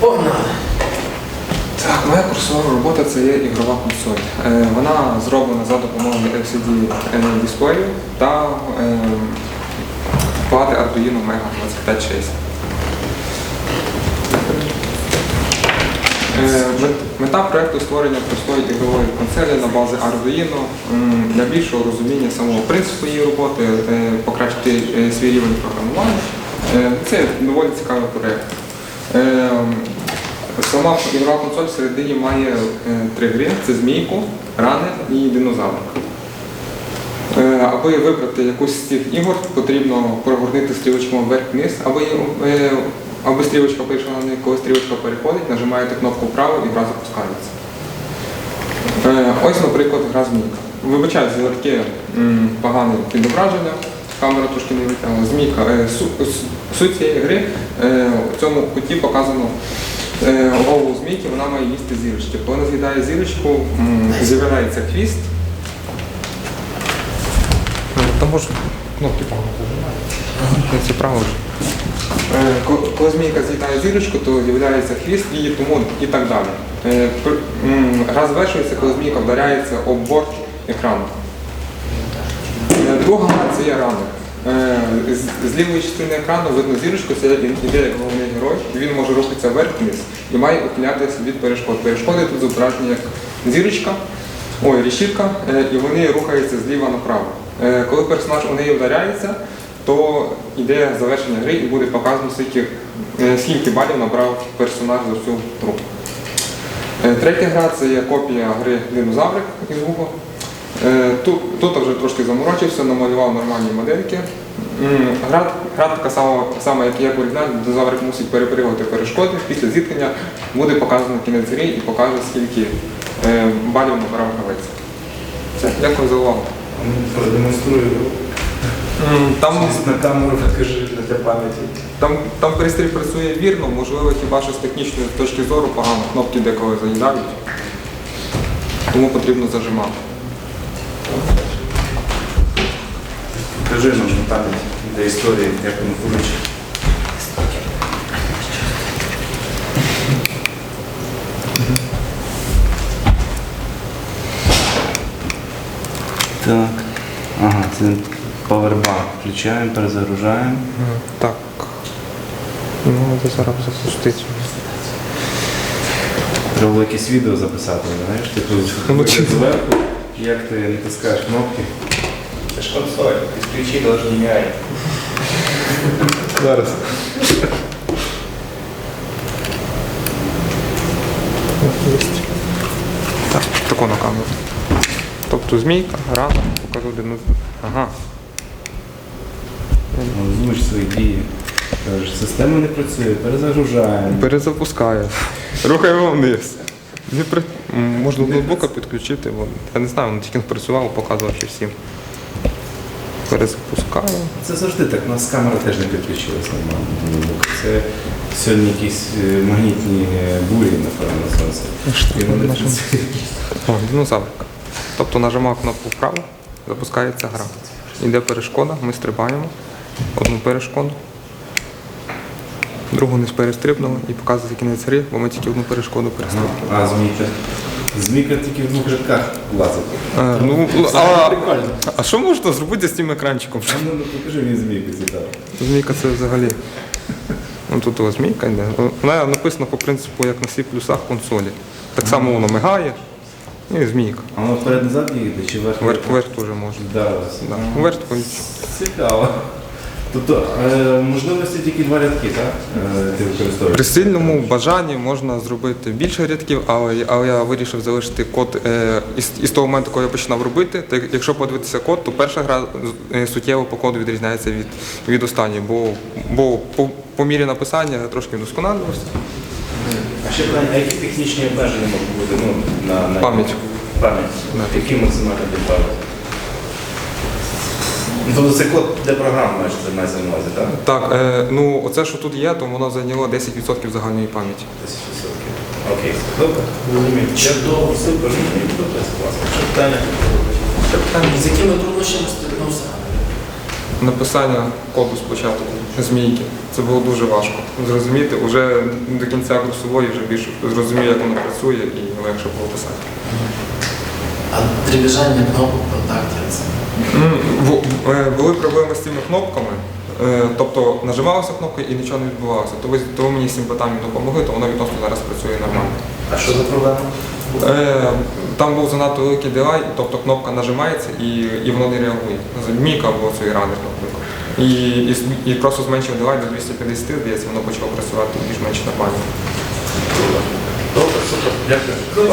Погнали. Так, моя курсова робота це є ігрова консоль. Е, Вона зроблена за допомогою LCD дисплею та е, плати Arduino Mega 2560. Е, мет- Мета проєкту створення простої ігрової консолі на базі Arduino для більшого розуміння самого принципу її роботи, е, покращити е, свій рівень програмування. Е, Це доволі цікавий проєкт. Е, Сама ігрова консоль всередині має е, три гри: це змійку, рани і динозавр. Е, Аби вибрати якусь з цих ігор, потрібно прогорнити стрілочку вверх-вниз, аби, е, аби стрілочка перейшла на неї, коли стрілочка переходить, нажимаєте кнопку вправо і гра запускається. Е, Ось, наприклад, гра змійка. Вибачаю за таке погане відображення, камера трошки не витягла. Змійка. Е, су- Суть цієї гри е, в цьому куті показано е, голову змійки, вона має їсти зірочки. Коли вона з'їдає зірочку, з'являється хвіст. Може кнопки погано зажимають. Це право вже. Е, Коли змійка з'їдає зірочку, то з'являється хвіст її тому і так далі. Е, Гра завершується, коли змійка вдаряється об борт екрану. Е, Друга гра це є ранер. Е, З, лівої частини екрану видно зірочку, це іде як головний герой, і він може рухатися вверх-вниз і має ухилятися від перешкод. Перешкоди тут зображені як зірочка, ой, решітка, е, і вони рухаються зліва направо. Е, Коли персонаж у неї вдаряється, то йде завершення гри і буде показано, скільки, е, скільки балів набрав персонаж за всю гру. Е, Третя гра це є копія гри Динозаврик із Google. Тут, тут вже трошки заморочився, намалював нормальні модельки. Гра, гра така сама, сама, як і як оригіналі, динозаврик мусить перепригувати перешкоди. Після зіткнення буде показано кінець гри і покаже, скільки балів набрав гравець. Дякую за увагу. Продемонструю. Там, На камеру покажи для пам'яті. там, там пристрій працює вірно, можливо, хіба що з технічної точки зору погано, кнопки деколи заїдають, тому потрібно зажимати. Покажи нам на пам'ять для історії, як воно включить. Так. Ага, це павербанк. Включаємо, перезагружаємо. Так. Ну, треба зараз запустити. Треба було якесь відео записати, знаєш, типу Ну, зверху, як ти натискаєш кнопки. Это ж консоль, без ключей даже не. Зараз. Так, таку на камеру. Тобто змійка, рана, покажу один. Ага. Озвуч свої дії. Кажеш, система не працює, перезагружаємо. Перезапускає. Рухаємо вниз. Не при... Можна ноутбука підключити, бо я не знаю, він тільки не працював, показував ще всім. Перезапускаю. Це завжди так, у нас камера теж не підключилась нормально. до ноутбука. Це сьогодні якісь е, магнітні е, бурі, напевно, сонце. І вони працюють. О, динозаврик. Тобто нажимав кнопку вправо, запускається гра. Йде перешкода, ми стрибаємо. Одну перешкоду. Другу не перестрибнули і показує кінець гри, бо ми тільки одну перешкоду перестрибнули. А, змійка. Змійка тільки в двох рядках лазить. А, ну, а, прикольно. а що можна зробити з цим екранчиком? А ну, ну покажи мені змійку цікаво. Змійка це взагалі. Ну, тут ось змійка йде. Вона написана по принципу, як на C плюсах консолі. Так само воно мигає. І змійка. А воно вперед-назад їде чи вверх? Вверх, вверх теж можна. Вдарилося. Да. Вверх такий. Цікаво. Тобто, е, можливості тільки два рядки, так? Е, ти використовуєш? При сильному бажанні можна зробити більше рядків, але, але я вирішив залишити код е, із, із того моменту, коли я починав робити. Так, якщо подивитися код, то перша гра е, суттєво по коду відрізняється від, від останньої, бо, бо по, по мірі написання я трошки вдосконалювався. Ще питання, а які технічні обмеження можуть бути ну, на, на Пам'ять. Пам'ять. Да. Які максимально пам'ять? Тобто це код для програми маєш це мається на увазі, так? Так, е, ну оце, що тут є, то воно зайняло 10% загальної пам'яті. 10%. Окей. Добре, розумію. Чудово. Супер, мені подобається класно. Що питання? З якими труднощами стикнувся? Написання коду спочатку змійки. Це було дуже важко. Зрозуміти, вже до кінця курсової вже більше зрозумів, як воно працює і легше було писати. А дрібіжання кнопок контактів е, Були проблеми з цими кнопками. Е, Тобто нажималася кнопка і нічого не відбувалося. То ви, то ви мені з цим питанням допомогли, то воно відносно зараз працює нормально. А що за проблема? Е, Там був занадто великий дилай, тобто кнопка нажимається і, і воно не реагує. Змійка або цей ранер. І, і, і просто зменшив дилай до 250, здається, воно почало працювати більш-менш нормально. Добре, супер. Дякую.